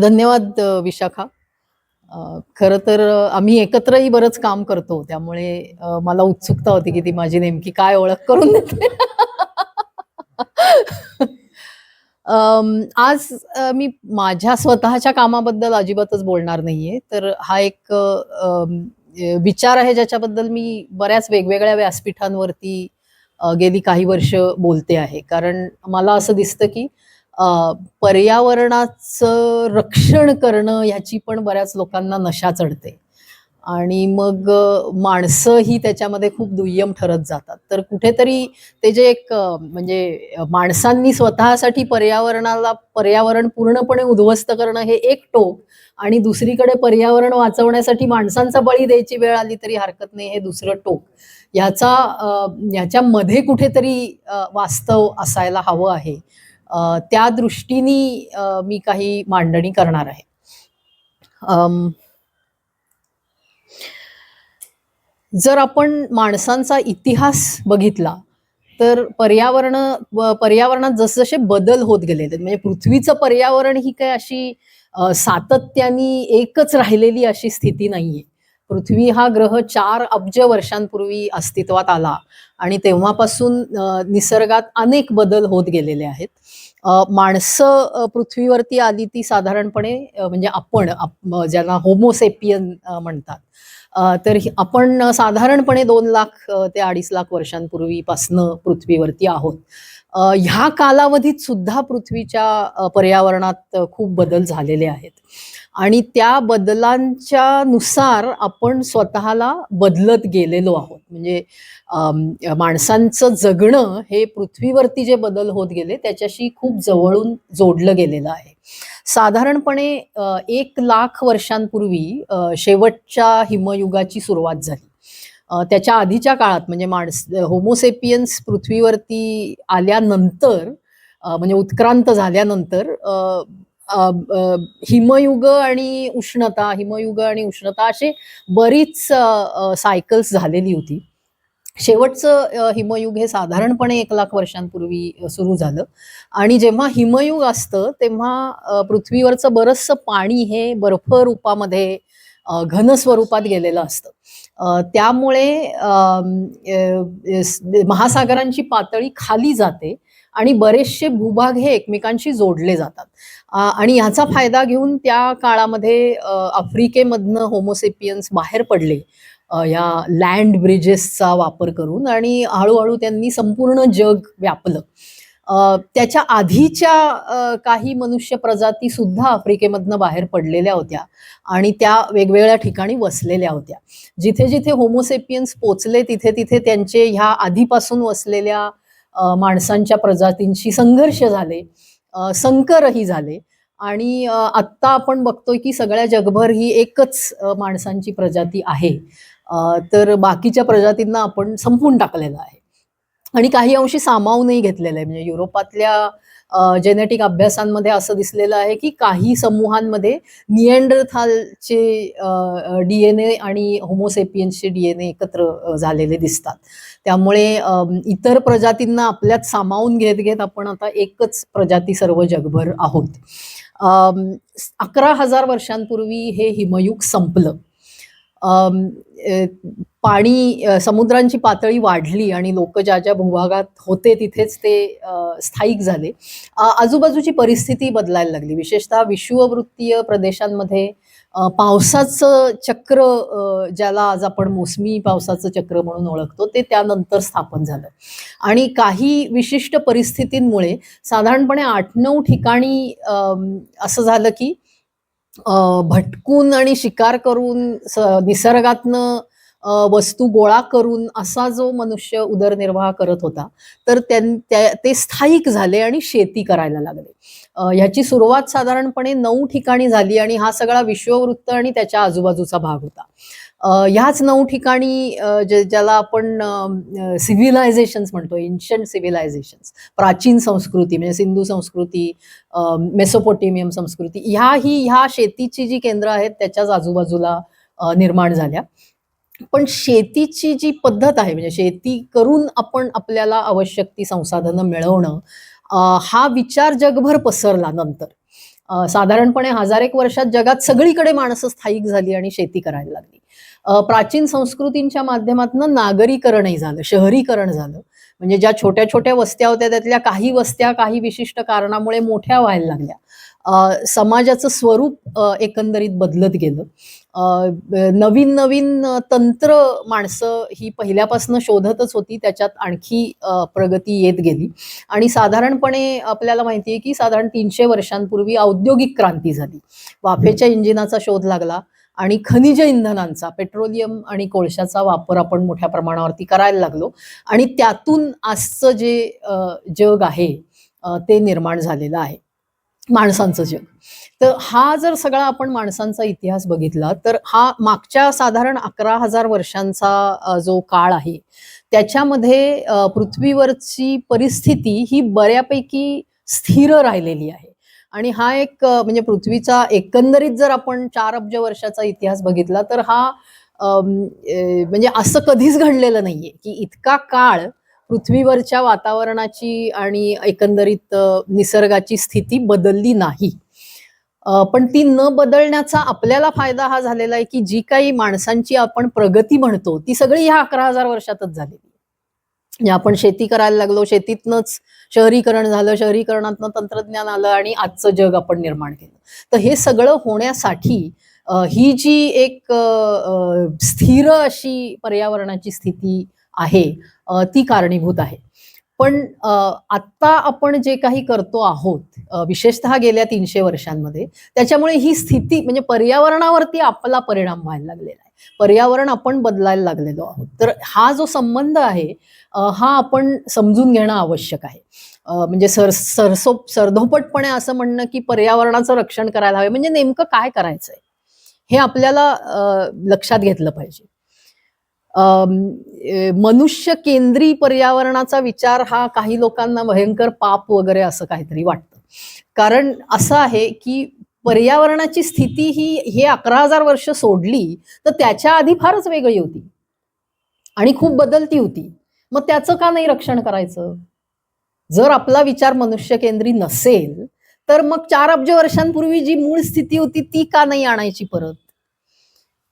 धन्यवाद विशाखा. अ, खरं तर आम्ही एकत्रही बरंच काम करतो त्यामुळे मला उत्सुकता होती की ती माझी नेमकी काय ओळख करून देते. आज मी माझ्या स्वतःच्या कामाबद्दल अजिबातच बोलणार नाहीये. तर हा एक विचार आहे ज्याच्याबद्दल मी बऱ्याच वेगवेगळ्या व्यासपीठांवरती गेली काही वर्ष बोलते आहे. कारण मला असं दिसतं की पर्यावरणाचं रक्षण करणं ह्याची पण बऱ्याच लोकांना नशा चढते. आणि मग माणसं माणसंही त्याच्यामध्ये खूप दुय्यम ठरत जातात. तर कुठेतरी ते जे एक म्हणजे माणसांनी स्वतःसाठी पर्यावरणाला पर्यावरण पूर्णपणे उद्ध्वस्त करणं हे एक टोक आणि दुसरीकडे पर्यावरण वाचवण्यासाठी माणसांचा बळी द्यायची वेळ आली तरी हरकत नाही हे दुसरं टोक. ह्याचा ह्याच्यामध्ये कुठेतरी वास्तव असायला हवं आहे. त्या दृष्टीने मी काही मांडणी करणार आहे. जर आपण माणसांचा इतिहास बघितला तर पर्यावरण पर्यावरणात जसजसे बदल होत गेले म्हणजे पृथ्वीचं पर्यावरण ही काय अशी सातत्याने एकच राहिलेली अशी स्थिती नाहीये. पृथ्वी हा ग्रह चार अब्ज वर्षांपूर्वी अस्तित्वात आला आणि तेव्हापासून निसर्गात अनेक बदल होत गेलेले आहेत. माणसं पृथ्वीवरती आली ती साधारणपणे म्हणजे आपण ज्यांना होमोसेपियन म्हणतात. तर आपण साधारणपणे दोन लाख ते अडीच लाख वर्षांपूर्वीपासनं पृथ्वीवरती आहोत. ह्या कालावधीत सुद्धा पृथ्वीच्या पर्यावरणात खूप बदल झालेले आहेत. आणि त्या बदलांच्या नुसार आपण स्वतःला बदलत गेलेलो आहोत. म्हणजे माणसांचं जगणं हे पृथ्वीवरती जे बदल होत गेले त्याच्याशी खूप जवळून जोडलं गेलेलं आहे. साधारणपणे एक लाख वर्षांपूर्वी शेवटच्या हिमयुगाची सुरुवात झाली. त्याच्या आधीच्या काळात म्हणजे माणस होमोसेपियन्स पृथ्वीवरती आल्यानंतर म्हणजे उत्क्रांत झाल्यानंतर हिमयुग आणि उष्णता हिमयुग आणि उष्णता असे बरीच सायकल्स झालेली होती. शेवटचं हिमयुग हे साधारणपणे एक लाख वर्षांपूर्वी सुरू झालं. आणि जेव्हा हिमयुग असतं तेव्हा पृथ्वीवरचं बरंचसं पाणी हे बर्फ रूपामध्ये घन स्वरूपात गेलेलं असतं. त्यामुळे महासागरांची पातळी खाली जाते आणि बरेचसे भूभाग हे एकमेकांशी जोडले जातात. आणि ह्याचा फायदा घेऊन त्या काळामध्ये आफ्रिकेमधनं होमोसेपियन्स बाहेर पडले. या लँड ब्रिजेसचा वापर करून आणि हळूहळू त्यांनी संपूर्ण जग व्यापलं. त्याच्या आधीच्या काही मनुष्य प्रजाती सुद्धा आफ्रिकेमधनं बाहेर पडलेल्या होत्या आणि त्या वेगवेगळ्या ठिकाणी वसलेल्या होत्या. जिथे जिथे होमोसेपियन्स पोचले तिथे तिथे त्यांचे ह्या आधीपासून वसलेल्या माणसांच्या प्रजातींशी संघर्ष झाले संकरही झाले आणि आत्ता आपण बघतोय की सगळ्या जगभर ही एकच माणसांची प्रजाती आहे. तर बाकीच्या प्रजातींना आपण संपून टाकलेलं आहे. आणि काही अंशी सामावूनही घेतलेलं आहे. म्हणजे युरोपातल्या जेनेटिक अभ्यासांमध्ये असं दिसलेलं आहे की काही समूहांमध्ये निएंडरथालचे डी एन ए आणि होमोसेपियन्सचे डी एन ए एकत्र झालेले दिसतात. त्यामुळे इतर प्रजातींना आपल्यात सामावून घेत घेत आपण आता एकच प्रजाती सर्व जगभर आहोत. अकरा हजार वर्षांपूर्वी हे हिमयुग संपलं. पाणी समुद्रांची पातळी वाढली आणि लोक ज्या ज्या भूभागात होते तिथेच ते स्थायिक झाले. आजूबाजूची परिस्थिती बदलायला लागली. विशेषतः विषुववृत्तीय प्रदेशांमध्ये पावसाचं चक्र ज्याला आज आपण मोसमी पावसाचं चक्र म्हणून ओळखतो ते त्यानंतर स्थापन झालं. आणि काही विशिष्ट परिस्थितींमुळे साधारणपणे आठ नऊ ठिकाणी असं झालं की भटकून आणि शिकार करून स निसर्गातनं वस्तू गोळा करून असा जो मनुष्य उदरनिर्वाह करत होता तर त्यां त्या ते स्थायिक झाले आणि शेती करायला लागले. ह्याची सुरुवात साधारणपणे नऊ ठिकाणी झाली आणि हा सगळा विश्ववृत्त आणि त्याच्या आजूबाजूचा भाग होता. ह्याच नऊ ठिकाणी जे ज्याला आपण सिव्हिलायझेशन्स म्हणतो एन्शंट सिव्हिलायझेशन्स प्राचीन संस्कृती म्हणजे सिंधू संस्कृती मेसोपोटेमियम संस्कृती ह्याही ह्या शेतीची जी केंद्र आहेत त्याच्याच आजूबाजूला निर्माण झाल्या. पण शेतीची जी पद्धत आहे म्हणजे शेती करून आपण आपल्याला आवश्यक ती संसाधनं मिळवणं हा विचार जगभर पसरला नंतर. साधारणपणे हजार एक वर्षात जगात सगळीकडे माणसं स्थायिक झाली आणि शेती करायला लागली. प्राचीन संस्कृतींच्या माध्यमातून नागरीकरणही झालं शहरीकरण झालं. म्हणजे ज्या छोट्या छोट्या वस्त्या होत्या त्यातल्या काही वस्त्या काही विशिष्ट कारणामुळे मोठ्या व्हायला लागल्या. समाजाचं स्वरूप एकंदरीत बदलत गेलं. नवीन नवीन तंत्र माणसं ही पहिल्यापासून शोधतच होती त्याच्यात आणखी प्रगती येत गेली. आणि साधारणपणे आपल्याला माहिती आहे की साधारण तीनशे वर्षांपूर्वी औद्योगिक क्रांती झाली. वाफेच्या इंजिनाचा शोध लागला. आणि खनिज इंधनांचा पेट्रोलियम आणि कोळशाचा वापर आपण मोठ्या प्रमाणावरती करायला लागलो. आणि त्यातून आजचं जे जग आहे ते निर्माण झालेलं आहे. माणसांचं जग. तर हा जर सगळा आपण माणसांचा इतिहास बघितला तर हा मागच्या साधारण अकरा हजार वर्षांचा जो काळ आहे त्याच्यामध्ये पृथ्वीवरची परिस्थिती ही बऱ्यापैकी स्थिर राहिलेली आहे. आणि हा एक म्हणजे पृथ्वीचा एकंदरीत जर आपण चार अब्ज वर्षाचा इतिहास बघितला तर हा म्हणजे असं कधीच घडलेलं नाहीये की इतका काळ पृथ्वीवरच्या वातावरणाची आणि एकंदरीत निसर्गाची स्थिती बदलली नाही. पण ती न बदलण्याचा आपल्याला फायदा हा झालेला आहे की जी काही माणसांची आपण प्रगती म्हणतो ती सगळी ह्या अकरा हजार वर्षातच झालेली आपण शेती करायला लागलो शेतीतनंच शहरीकरण झालं शहरीकरणातनं तंत्रज्ञान आलं आणि आजचं जग आपण निर्माण केलं. तर हे सगळं होण्यासाठी ही जी एक स्थिर अशी पर्यावरणाची स्थिती आहे ती कारणीभूत आहे. पण आत्ता आपण जे काही करतो आहोत विशेषतः गेल्या तीनशे वर्षांमध्ये त्याच्यामुळे ही स्थिती म्हणजे पर्यावरणावरती आपला परिणाम व्हायला लागलेला आहे. पर्यावरण आपण बदलायला लागलेलो आहोत. तर हा जो संबंध आहे हा आपण समजून घेणं आवश्यक आहे. म्हणजे सर सरसो सरधोपटपणे असं म्हणणं की पर्यावरणाचं रक्षण करायला हवे. म्हणजे नेमकं काय करायचंय? हे आपल्याला लक्षात घेतलं पाहिजे. मनुष्य केंद्री पर्यावरणाचा विचार हा काही लोकांना भयंकर पाप वगैरे असं काहीतरी वाटतं. कारण असं आहे की पर्यावरणाची स्थिती ही हे अकरा हजार वर्ष सोडली तर त्याच्या आधी फारच वेगळी होती. आणि खूप बदलती होती. मग त्याचं का नाही रक्षण करायचं? जर आपला विचार मनुष्यकेंद्री नसेल तर मग चार अब्ज वर्षांपूर्वी जी मूळ स्थिती होती ती का नाही आणायची परत?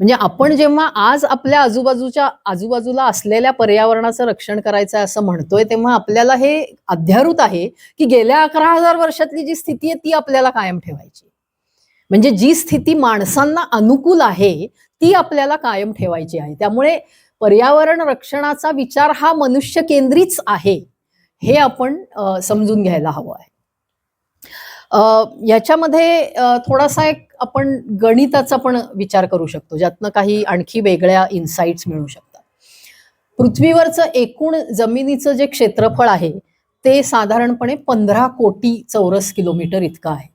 म्हणजे आपण जेव्हा आज आपल्या आजूबाजूच्या आजूबाजूला असलेल्या पर्यावरणाचं रक्षण करायचं आहे असं म्हणतोय तेव्हा आपल्याला हे अध्यारूत आहे की गेल्या अकरा हजार वर्षातली जी स्थिती आहे ती आपल्याला कायम ठेवायची. म्हणजे जी स्थिती माणसांना अनुकूल आहे ती आपल्याला कायम ठेवायची आहे. त्यामुळे पर्यावरण रक्षणाचा विचार हा मनुष्य केंद्रीच आहे हे आपण समजून घ्यायला हवं आहे. अ, याच्यामध्ये थोडासा एक आपण गणिताचा पण विचार करू शकतो ज्यातनं काही आणखी वेगळ्या इन्साइट्स मिळू शकतात. पृथ्वीवरचं एकूण जमिनीचं जे क्षेत्रफळ आहे ते साधारणपणे पंधरा कोटी चौरस किलोमीटर इतकं आहे.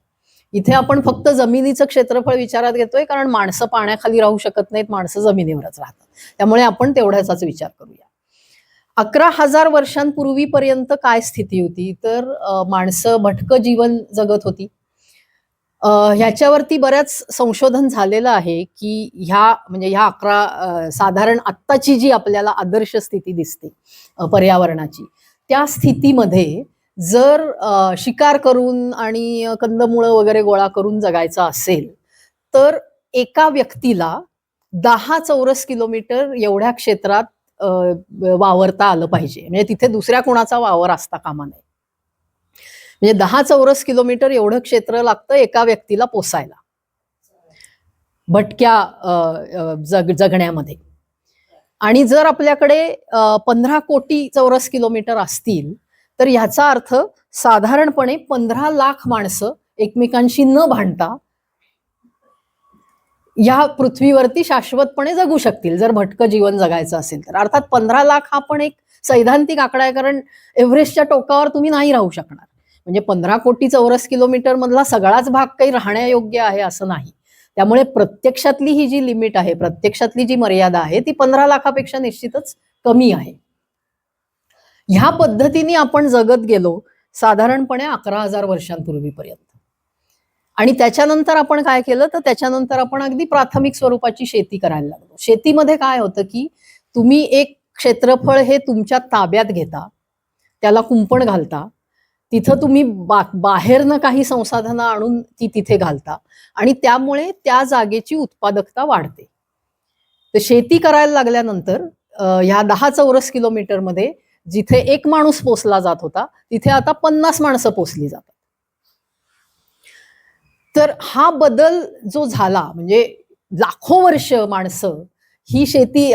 इथे आपण फक्त जमिनीचं क्षेत्रफळ विचारात घेतोय कारण माणसं पाण्याखाली राहू शकत नाहीत माणसं जमिनीवरच राहतात. त्यामुळे आपण तेवढ्याचाच विचार करूया. अकरा हजार वर्षांपूर्वीपर्यंत काय स्थिती होती? तर माणसं भटकं जीवन जगत होती. ह्याच्यावरती बऱ्याच संशोधन झालेलं आहे की ह्या म्हणजे ह्या अकरा साधारण आत्ताची जी आपल्याला आदर्श स्थिती दिसते पर्यावरणाची त्या स्थितीमध्ये जर शिकार करून आणि कंदमुळं वगैरे गोळा करून जगायचं असेल तर एका व्यक्तीला दहा चौरस किलोमीटर एवढ्या क्षेत्रात वावरता आलं पाहिजे. म्हणजे तिथे दुसऱ्या कोणाचा वावर असता कामा नये. म्हणजे दहा चौरस किलोमीटर एवढं क्षेत्र लागतं एका व्यक्तीला पोसायला. भटक्या जग जगण्यामध्ये. आणि जर आपल्याकडे पंधरा कोटी चौरस किलोमीटर असतील तर ह्याचा अर्थ साधारणपणे पंधरा लाख माणसं एकमेकांशी न भांडता या पृथ्वीवरती शाश्वतपणे जगू शकतील जर भटकं जीवन जगायचं असेल तर. अर्थात पंधरा लाख हा पण एक सैद्धांतिक आकडा आहे कारण एव्हरेस्टच्या टोकावर तुम्ही नाही राहू शकणार. म्हणजे पंधरा कोटी चौरस किलोमीटर मधला सगळाच भाग काही राहण्यायोग्य आहे असं नाही. त्यामुळे प्रत्यक्षातली ही जी लिमिट आहे प्रत्यक्षातली जी मर्यादा आहे ती पंधरा लाखापेक्षा निश्चितच कमी आहे. ह्या पद्धतीने आपण जगत गेलो साधारणपणे अकरा हजार वर्षांपूर्वीपर्यंत. आणि त्याच्यानंतर आपण काय केलं? तर त्याच्यानंतर आपण अगदी प्राथमिक स्वरूपाची शेती करायला लागलो. शेतीमध्ये काय होतं की तुम्ही एक क्षेत्रफळ हे तुमच्या ताब्यात घेता त्याला कुंपण घालता तिथं तुम्ही बा बाहेरनं काही संसाधनं आणून ती तिथे घालता आणि त्यामुळे त्या जागेची उत्पादकता वाढते. तर शेती करायला लागल्यानंतर ह्या दहा चौरस किलोमीटरमध्ये जिथे एक माणूस पोचला जात होता तिथे आता पन्नास माणसं पोचली जातात. तर हा बदल जो झाला म्हणजे लाखो वर्ष माणसं ही शेती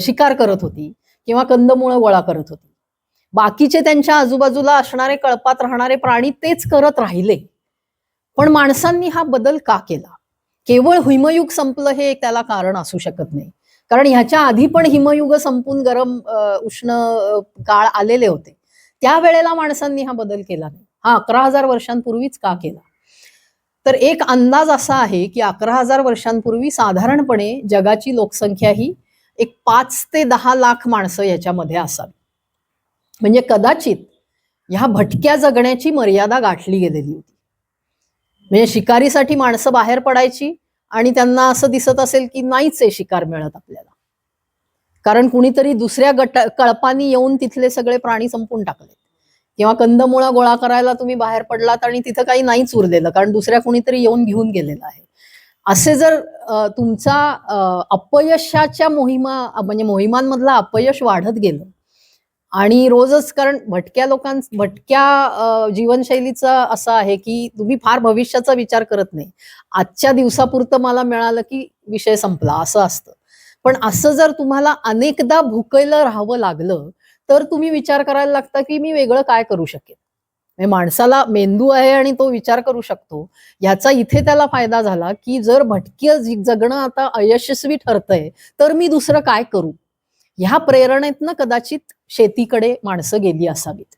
शिकार करत होती किंवा कंदमुळं गोळा करत होती. बाकीचे त्यांच्या आजूबाजूला असणारे कळपात राहणारे प्राणी तेच करत राहिले. पण माणसांनी हा बदल का केला? केवळ हिमयुग संपलं हे एक त्याला कारण असू शकत नाही. कारण ह्याच्या आधी पण हिमयुग संपून गरम उष्ण काळ आलेले होते. त्यावेळेला माणसांनी हा बदल केला नाही. हा अकरा हजार वर्षांपूर्वीच का केला? तर एक अंदाज असा आहे की अकरा हजार वर्षांपूर्वी साधारणपणे जगाची लोकसंख्या ही एक पाच ते दहा लाख माणसं याच्यामध्ये असावी. म्हणजे कदाचित ह्या भटक्या जगण्याची मर्यादा गाठली गेलेली होती. म्हणजे शिकारीसाठी माणसं बाहेर पडायची आणि त्यांना असं दिसत असेल की नाहीच आहे शिकार मिळत आपल्याला. कारण कुणीतरी दुसऱ्या गट कळपानी येऊन तिथले सगळे प्राणी संपून टाकले किंवा कंदमुळा गोळा करायला तुम्ही बाहेर पडलात आणि तिथं काही नाहीच उरलेलं कारण दुसऱ्या कुणीतरी येऊन घेऊन गेलेलं आहे. असे जर तुमचा अपयशाच्या मोहिमा म्हणजे मोहिमांमधलं अपयश वाढत गेलं आणि रोजच कारण भटक्या लोकां भटक्या जीवनशैलीचा जीवनशैलीचं असं आहे की तुम्ही फार भविष्याचा विचार करत नाही. आजच्या दिवसापुरतं मला मिळालं की विषय संपला असं असतं. पण असं जर तुम्हाला अनेकदा भुकेलं राहावं लागलं तर तुम्ही विचार करायला लागता की मी वेगळं काय करू शकेन? म्हणजे माणसाला मेंदू आहे आणि तो विचार करू शकतो. याचा इथे त्याला फायदा झाला की जर भटकी जगणं आता अयशस्वी ठरतंय तर मी दुसरं काय करू? ह्या प्रेरणेतनं कदाचित शेतीकडे माणसं गेली असावीत.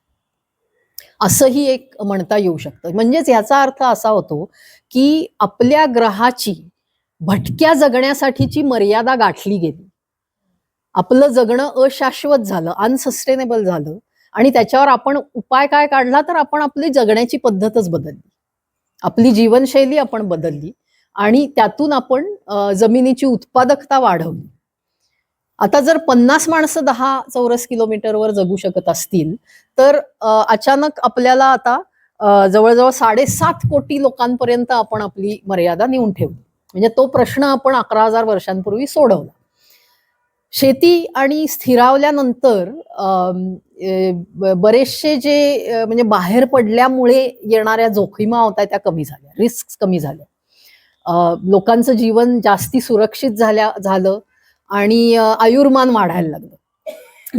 असंही एक म्हणता येऊ शकतं. म्हणजेच याचा अर्थ असा होतो की आपल्या ग्रहाची भटक्या जगण्यासाठीची मर्यादा गाठली गेली. आपलं जगणं अशाश्वत झालं अनसस्टेनेबल झालं आणि त्याच्यावर आपण उपाय काय काढला तर आपण आपली जगण्याची पद्धतच बदलली. आपली जीवनशैली आपण बदलली आणि त्यातून आपण जमिनीची उत्पादकता वाढवली. आता जर पन्नास माणसं दहा चौरस किलोमीटरवर जगू शकत असतील तर अचानक आपल्याला आता जवळजवळ साडेसात कोटी लोकांपर्यंत आपण आपली मर्यादा नेऊन ठेवली. म्हणजे तो प्रश्न आपण अकरा हजार वर्षांपूर्वी सोडवला. शेती आणि स्थिरावल्यानंतर बरेचसे जे म्हणजे बाहेर पडल्यामुळे येणाऱ्या जोखीमा होत्या त्या कमी झाल्या रिस्क कमी झाल्या. लोकांचं जीवन जास्ती सुरक्षित झाल्या झालं. आणि आयुर्मान वाढायला लागलं.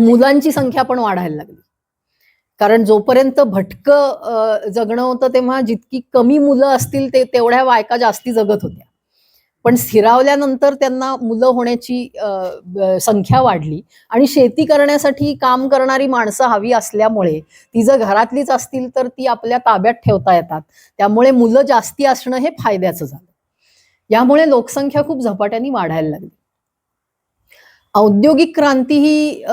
मुलांची संख्या पण वाढायला लागली. कारण जोपर्यंत भटकं जगणं होतं तेव्हा जितकी कमी मुलं असतील ते तेवढ्या बायका जास्ती जगत होत्या. पण स्थिरावल्यानंतर त्यांना मुलं होण्याची अ, संख्या वाढली. आणि शेती करण्यासाठी काम करणारी माणसं हवी असल्यामुळे ती जर घरातलीच असतील तर ती आपल्या ताब्यात ठेवता येतात. त्यामुळे मुलं जास्ती असणं हे फायद्याचं झालं. यामुळे लोकसंख्या खूप झपाट्याने वाढायला लागली. औद्योगिक क्रांती ही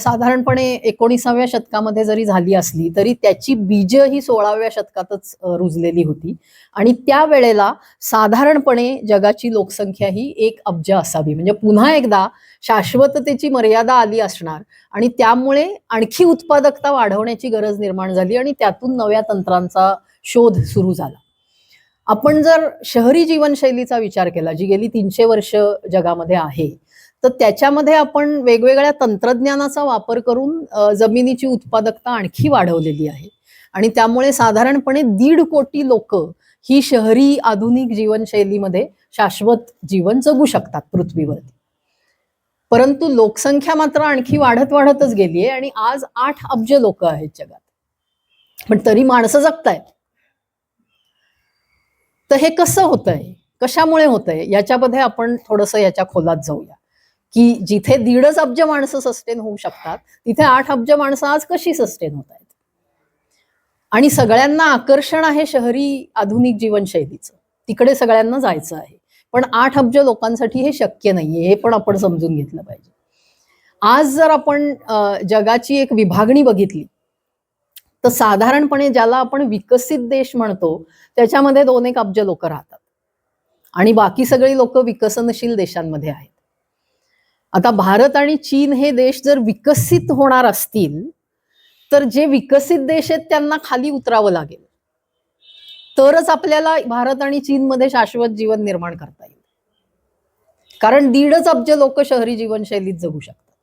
साधारणपणे एकोणीसाव्या शतकामध्ये जरी झाली असली तरी त्याची बीज ही सोळाव्या शतकातच रुजलेली होती. आणि त्यावेळेला साधारणपणे जगाची लोकसंख्या ही एक अब्ज असावी. म्हणजे पुन्हा एकदा शाश्वततेची मर्यादा आली असणार आणि त्यामुळे आणखी उत्पादकता वाढवण्याची गरज निर्माण झाली आणि त्यातून नव्या तंत्रांचा शोध सुरू झाला. आपण जर शहरी जीवनशैलीचा विचार केला जी गेली तीनशे वर्ष जगामध्ये आहे तर त्याच्यामध्ये आपण वेगवेगळ्या तंत्रज्ञानाचा वापर करून जमिनीची उत्पादकता आणखी वाढवलेली आहे. आणि त्यामुळे साधारणपणे दीड कोटी लोक ही शहरी आधुनिक जीवनशैलीमध्ये शाश्वत जीवन जगू शकतात पृथ्वीवरती. परंतु लोकसंख्या मात्र आणखी वाढत वाढतच गेली आहे आणि आज आठ अब्ज लोक आहेत जगात. पण तरी माणसं जगतायत. तर हे कसं होतंय? कशामुळे होतंय? याच्यामध्ये आपण थोडंसं याच्या खोलात जाऊया. की जिथे दीडच अब्ज माणसं सस्टेन होऊ शकतात तिथे आठ अब्ज माणसं आज कशी सस्टेन होत आहेत? आणि सगळ्यांना आकर्षण आहे शहरी आधुनिक जीवनशैलीचं. तिकडे सगळ्यांना जायचं आहे. पण आठ अब्ज लोकांसाठी हे शक्य नाहीये हे पण आपण समजून घेतलं पाहिजे. आज जर आपण जगाची एक विभागणी बघितली तर साधारणपणे ज्याला आपण विकसित देश म्हणतो त्याच्यामध्ये दोन एक अब्ज लोक राहतात. आणि बाकी सगळी लोक विकसनशील देशांमध्ये आहेत. आता भारत आणि चीन हे देश जर विकसित होणार असतील तर जे विकसित देश आहेत त्यांना खाली उतरावं लागेल. तरच आपल्याला भारत आणि चीनमध्ये शाश्वत जीवन निर्माण करता येईल. कारण दीडच अब्ज लोक शहरी जीवनशैलीत जगू शकतात.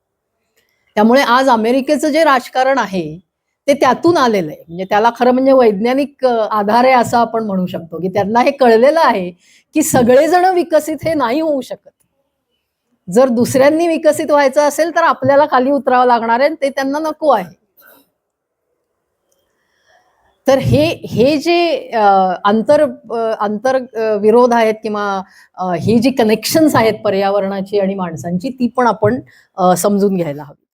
त्यामुळे आज अमेरिकेचं जे राजकारण आहे ते त्यातून आलेलं आहे. म्हणजे त्याला खरं म्हणजे वैज्ञानिक आधार आहे असं आपण म्हणू शकतो. की त्यांना हे कळलेलं आहे की सगळेजण विकसित हे नाही होऊ शकत. जर दुसऱ्यांनी विकसित व्हायचं असेल तर आपल्याला खाली उतरावं लागणार आहे ते त्यांना नको आहे. तर हे हे जे आंतर आंतर विरोध आहेत किंवा ही जी कनेक्शन्स आहेत पर्यावरणाची आणि माणसांची ती पण आपण समजून घ्यायला हवी.